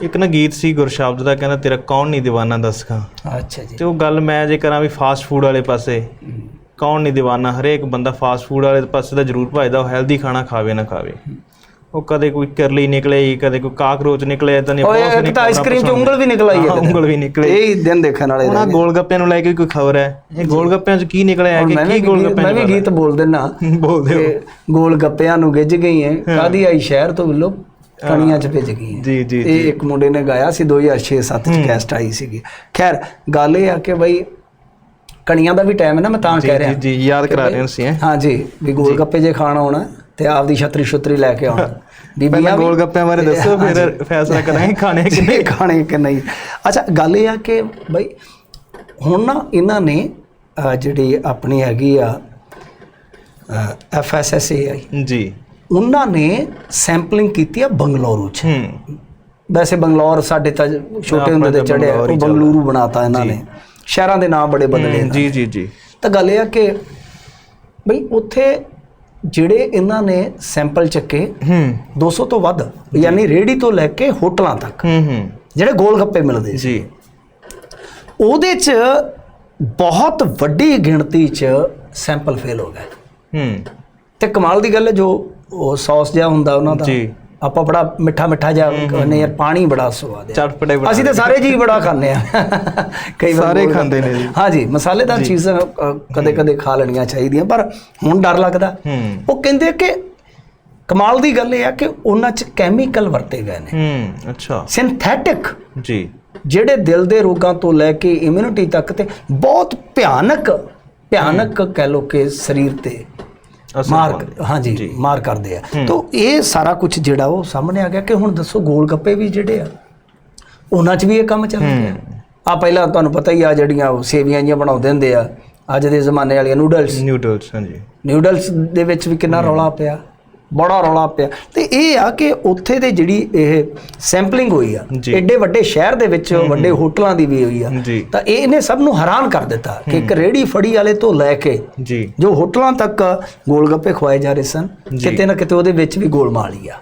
ਇੱਕ ਨਾ ਗੀਤ ਸੀ ਗੁਰਸ਼ਬਦ ਦਾ ਕਹਿੰਦਾ ਤੇਰਾ ਕੌਣ ਨਹੀਂ دیਵਾਨਾ ਦੱਸਖਾਂ ਅੱਛਾ ਜੀ। ਤੇ ਉਹ ਗੱਲ ਮੈਂ ਜੇ ਕਰਾਂ ਵੀ ਫਾਸਟ ਫੂਡ ਵਾਲੇ ਪਾਸੇ ਕੌਣ ਨਹੀਂ دیਵਾਨਾ ਹਰੇਕ ਬੰਦਾ ਫਾਸਟ ਫੂਡ ਵਾਲੇ ਪਾਸੇ ਤਾਂ ਜ਼ਰੂਰ ਭਜਦਾ ਉਹ ਹੈਲਦੀ ਖਾਣਾ ਖਾਵੇ ਨਾ ਖਾਵੇ। ਉਹ ਕਦੇ ਕੋਈ ਕਰਲੀ ਨਿਕਲੇ ਕਦੇ ਕੋਈ ਕਾਕਰੋਚ ਨਿਕਲੇ ਇਦਾਂ ਨਹੀਂ ਬਹੁਤ ਇੱਕ ਤਾਂ ਆਈਸਕ੍ਰੀਮ ਚ ਉਂਗਲ ਵੀ ਨਿਕਲ ਆਈ ਹੈ ਉਂਗਲ ਵੀ ਨਿਕਲੇ। ਇਹ ਦਿਨ ਦੇਖਣ ਵਾਲੇ ਉਹਨਾਂ ਗੋਲ ਗੱਪਿਆਂ ਨੂੰ ਲੈ ਕੇ ਕੋਈ ਖਬਰ ਹੈ? ਇਹ ਗੋਲ ਗੱਪਿਆਂ ਚ ਕੀ ਨਿਕਲਿਆ ਹੈ? ਕਿ ਕੀ ਗੋਲ ਗੱਪਿਆਂ ਮੈਂ ਵੀ ਗੀਤ ਬੋਲ ਦਿੰਨਾ ਬੋਲ ਦਿਓ। ਗੋਲ ਨੂੰ ਗਿੱਜ ਗਈ ਕਾਦੀ ਆਈ ਸ਼ਹਿਰ ਤੋਂ ਲੋ ਕਣੀਆਂ ਚ ਭਿੱਜ ਗਈ ਜੀ ਜੀ ਇਹ ਇੱਕ ਮੁੰਡੇ ਨੇ ਗਾਇਆ ਸੀ 2006-7 ਚ ਕੈਸਟ ਆਈ ਸੀਗੀ। ਖੈਰ ਗੱਲ ਇਹ ਆ ਕਿ ਬਈ ਕਣੀਆਂ ਦਾ ਵੀ ਟਾਈਮ ਹੈ ਨਾ ਮੈਂ ਤਾਂ ਕਹਿ ਰਿਹਾ। ਜੀ ਜੀ ਯਾਦ ਕਰਾ ਰਹੇ ਸੀ ਹਾਂ। ਜੀ ਵੀ ਗੋਲ ਗੱਪੇ ਜੇ ਖਾਣ ਆਉਣਾ ਤੇ ਆਪਦੀ ਛਤਰੀ ਛੁਤਰੀ ਲੈ ਕੇ ਆਉਣਾ। ਬੀਬੀਆਂ ਗੋਲ ਗੱਪਿਆਂ ਬਾਰੇ ਦੱਸੋ ਫਿਰ ਫੈਸਲਾ ਕਰਾਂਗੇ ਖਾਣੇ ਕਿ ਕਿੰਨੇ ਖਾਣੇ ਕਿ ਨਹੀਂ। ਅੱਛਾ ਗੱਲ ਇਹ ਆ ਕਿ ਬਈ ਹੁਣ ਨਾ ਇਹਨਾਂ ਨੇ ਜਿਹੜੀ ਆਪਣੀ ਹੈਗੀ ਆ F S S A I ji. ਉਹਨਾਂ ਨੇ ਸੈਂਪਲਿੰਗ ਕੀਤੀ ਆ ਬੰਗਲੌਰੂ ਚ। ਵੈਸੇ ਬੰਗਲੌਰ ਸਾਡੇ ਤਾਂ ਛੋਟੇ ਹੁੰਦੇ ਤੇ ਚੜਿਆ ਉਹ ਬੰਗਲੁਰੂ ਬਣਾਤਾ ਇਹਨਾਂ ਨੇ। ਸ਼ਹਿਰਾਂ ਦੇ ਨਾਮ ਬੜੇ ਬਦਲੇ ਜੀ ਜੀ ਜੀ। ਤਾਂ ਗੱਲ ਇਹ ਆ ਕਿ ਬਈ ਉੱਥੇ ਜਿਹੜੇ ਇਹਨਾਂ ਨੇ ਸੈਂਪਲ ਚੱਕੇ ਹੂੰ। 200 ਤੋਂ ਵੱਧ ਯਾਨੀ ਰੇੜੀ ਤੋਂ ਲੈ ਕੇ ਹੋਟਲਾਂ ਤੱਕ ਹੂੰ ਹੂੰ। ਜਿਹੜੇ ਗੋਲ ਗੱਪੇ ਮਿਲਦੇ। ਜੀ। ਉਹਦੇ 'ਚ ਬਹੁਤ ਵੱਡੀ ਗਿਣਤੀ 'ਚ ਸੈਂਪਲ ਫੇਲ ਹੋ ਗਏ। ਹੂੰ। ਤੇ ਕਮਾਲ ਦੀ ਗੱਲ ਹੈ ਜੋ ਉਹ ਸੌਸ ਜਿਹਾ ਹੁੰਦਾ ਉਹਨਾਂ ਦਾ। ਜੀ। ਆਪਾਂ ਬੜਾ ਮਿੱਠਾ ਮਿੱਠਾ ਜਿਹਾ ਕਹਿੰਦੇ ਯਾਰ ਪਾਣੀ ਬੜਾ ਸਵਾਦ ਹੈ। ਚਟਪਟੇ ਬਣਾ ਅਸੀਂ ਤਾਂ ਸਾਰੇ ਜੀ ਬੜਾ ਖਾਂਦੇ ਆ ਕਈ ਵਾਰ ਸਾਰੇ ਖਾਂਦੇ ਨੇ ਜੀ। ਹਾਂ ਜੀ ਮਸਾਲੇਦਾਰ ਚੀਜ਼ਾਂ ਕਦੇ ਕਦੇ ਖਾ ਲੈਣੀਆਂ ਚਾਹੀਦੀਆਂ ਪਰ ਹੁਣ ਡਰ ਲੱਗਦਾ। ਉਹ ਕਹਿੰਦੇ ਕਿ ਕਮਾਲ ਦੀ ਗੱਲ ਇਹ ਆ ਕਿ ਉਹਨਾਂ 'ਚ ਕੈਮੀਕਲ ਵਰਤੇ ਗਏ ਨੇ। ਹੂੰ ਅੱਛਾ। ਸਿੰਥੈਟਿਕ ਜੀ। ਜਿਹੜੇ ਦਿਲ ਦੇ ਰੋਗਾਂ ਤੋਂ ਲੈ ਕੇ ਇਮਿਊਨਿਟੀ ਤੱਕ ਤੇ ਬਹੁਤ ਭਿਆਨਕ ਭਿਆਨਕ ਕਹਿ ਲੋ ਕਿ ਸਰੀਰ ਤੇ ਮਾਰ। ਹਾਂਜੀ ਮਾਰ ਕਰਦੇ ਆ। ਤਾਂ ਇਹ ਸਾਰਾ ਕੁਝ ਜਿਹੜਾ ਉਹ ਸਾਹਮਣੇ ਆ ਗਿਆ ਕਿ ਹੁਣ ਦੱਸੋ ਗੋਲ ਗੱਪੇ ਵੀ ਜਿਹੜੇ ਆ ਉਹਨਾਂ 'ਚ ਵੀ ਇਹ ਕੰਮ ਚੱਲ ਰਿਹਾ? ਆ ਪਹਿਲਾਂ ਤੁਹਾਨੂੰ ਪਤਾ ਹੀ ਆ ਜਿਹੜੀਆਂ ਸੇਵੀਆਂ ਜੀਆਂ ਬਣਾਉਂਦੇ ਹੁੰਦੇ ਆ ਅੱਜ ਦੇ ਜ਼ਮਾਨੇ ਵਾਲੀਆਂ ਨੂਡਲਸ। ਨਿਊਡਲਸ ਹਾਂਜੀ। ਨਿਊਡਲਸ ਦੇ ਵਿੱਚ ਵੀ ਕਿੰਨਾ ਰੌਲਾ ਪਿਆ। ਬੜਾ ਰੌਲਾ ਪਿਆ। ਤੇ ਇਹ ਆ ਕਿ ਉੱਥੇ ਦੇ ਜਿਹੜੀ ਇਹ ਸੈਂਪਲਿੰਗ ਹੋਈ ਆ। ਐਡੇ ਵੱਡੇ ਸ਼ਹਿਰ ਦੇ ਵਿੱਚ ਵੱਡੇ ਹੋਟਲਾਂ ਦੀ ਵੀ ਹੋਈ ਆ। ਤਾਂ ਇਹ ਇਹਨੇ ਸਭ ਨੂੰ ਹੈਰਾਨ ਕਰ ਦਿੱਤਾ ਕਿ ਇੱਕ ਰੇੜੀ ਫੜੀ ਵਾਲੇ ਤੋਂ ਲੈ ਕੇ ਜੀ। ਹੋਟਲਾਂ ਤੱਕ ਗੋਲ ਗੱਪੇ ਖਵਾਏ ਜਾ ਰਹੇ ਸਨ ਕਿਤੇ ਨਾ ਕਿਤੇ ਉਹਦੇ ਵਿੱਚ ਵੀ ਗੋਲਮਾਲ ਹੀ ਆ।